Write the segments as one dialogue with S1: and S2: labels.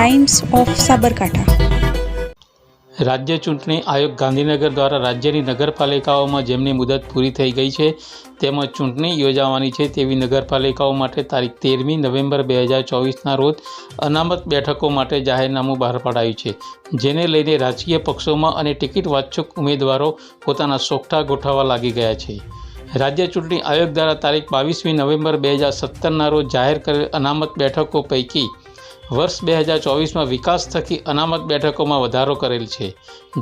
S1: Times of Sabarkantha
S2: રાજ્ય ચૂંટણી આયોગ ગાંધીનગર દ્વારા રાજ્યની નગરપાલિકાઓમાં જેમની મુદત પૂરી થઈ ગઈ છે તેમજ ચૂંટણી યોજાવાની છે તેવી નગરપાલિકાઓ માટે તારીખ તેરમી નવેમ્બર બે હજાર ચોવીસના રોજ અનામત બેઠકો માટે જાહેરનામું બહાર પડાયું છે. જેને લઈને રાજકીય પક્ષોમાં અને ટિકિટ વાંચુક ઉમેદવારો પોતાના સોગઠા ગોઠવવા લાગી ગયા છે. રાજ્ય ચૂંટણી આયોગ દ્વારા તારીખ બાવીસમી નવેમ્બર બે હજાર સત્તરના રોજ જાહેર કરેલ અનામત બેઠકો પૈકી વર્ષ બે હજાર ચોવીસમાં વિકાસ થકી અનામત બેઠકોમાં વધારો કરેલ છે.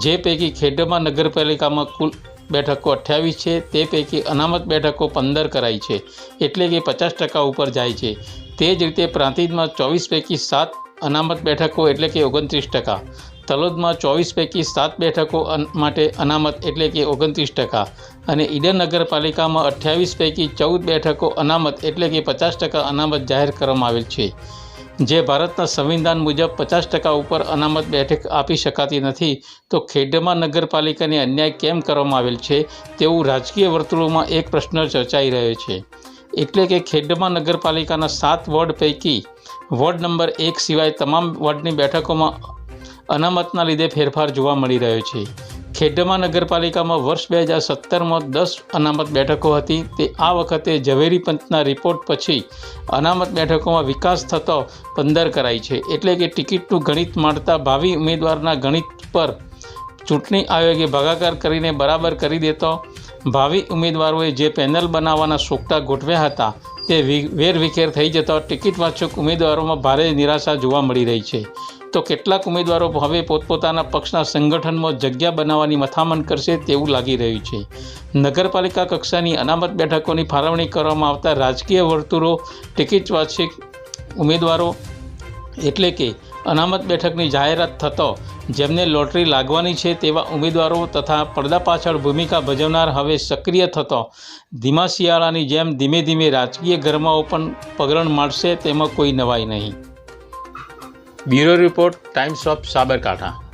S2: જે પૈકી ખેડમાં નગરપાલિકામાં કુલ બેઠકો અઠ્યાવીસ છે, તે પૈકી અનામત બેઠકો પંદર કરાઈ છે, એટલે કે પચાસ ટકા ઉપર જાય છે. તે જ રીતે પ્રાંતિજમાં ચોવીસ પૈકી સાત અનામત બેઠકો એટલે કે ઓગણત્રીસ ટકા. તલોદમાં ચોવીસ પૈકી સાત બેઠકો માટે અનામત એટલે કે ઓગણત્રીસ ટકા. અને ઈડર નગરપાલિકામાં અઠ્યાવીસ પૈકી ચૌદ બેઠકો અનામત એટલે કે પચાસ ટકા અનામત જાહેર કરવામાં આવેલ છે. જે ભારતના સંવિધાન મુજબ પચાસ ટકા ઉપર અનામત બેઠક આપી શકાતી નથી, તો ખેડમાં નગરપાલિકાને અન્યાય કેમ કરવામાં આવેલ છે તેવું રાજકીય વર્તુળોમાં એક પ્રશ્ન ચર્ચાઈ રહ્યો છે. એટલે કે ખેડમાં નગરપાલિકાના સાત વોર્ડ પૈકી વોર્ડ નંબર એક સિવાય તમામ વોર્ડની બેઠકોમાં અનામતના લીધે ફેરફાર જોવા મળી રહ્યો છે. ખેડમાં નગરપાલિકામાં વર્ષ બે હજાર સત્તરમાં દસ અનામત બેઠકો હતી. તે આ વખતે ઝવેરી પંચના રિપોર્ટ પછી અનામત બેઠકોમાં વિકાસ થતો પંદર કરાઈ છે. એટલે કે ટિકિટનું ગણિત માણતા ભાવિ ઉમેદવારના ગણિત પર ચૂંટણી આયોગે ભાગાકાર કરીને બરાબર કરી દેતો. ભાવિ ઉમેદવારોએ જે પેનલ બનાવવાના સોગટા ગોઠવ્યા હતા તે વેરવિખેર થઈ જતા ટિકિટ વાંચક ઉમેદવારોમાં ભારે નિરાશા જોવા મળી રહી છે. તો કેટલાક ઉમેદવારો હવે પોતપોતાના પક્ષના સંગઠનમાં જગ્યા બનાવવાની મથામણ કરશે તેવું લાગી રહ્યું છે. નગરપાલિકા કક્ષાની અનામત બેઠકોની ફાળવણી કરવામાં આવતા રાજકીય વર્તુળો ટિકિટ વાર્ષિક ઉમેદવારો એટલે કે અનામત બેઠકની જાહેરાત થતો જેમને લોટરી લાગવાની છે તેવા ઉમેદવારો તથા પડદા પાછળ ભૂમિકા ભજવનાર હવે સક્રિય થતો ધીમા શિયાળાની જેમ ધીમે ધીમે રાજકીય ગરમાઓ પણ પગરણ મારશે તેમાં કોઈ નવાઈ નહીં. Bureau report times of Sabarkantha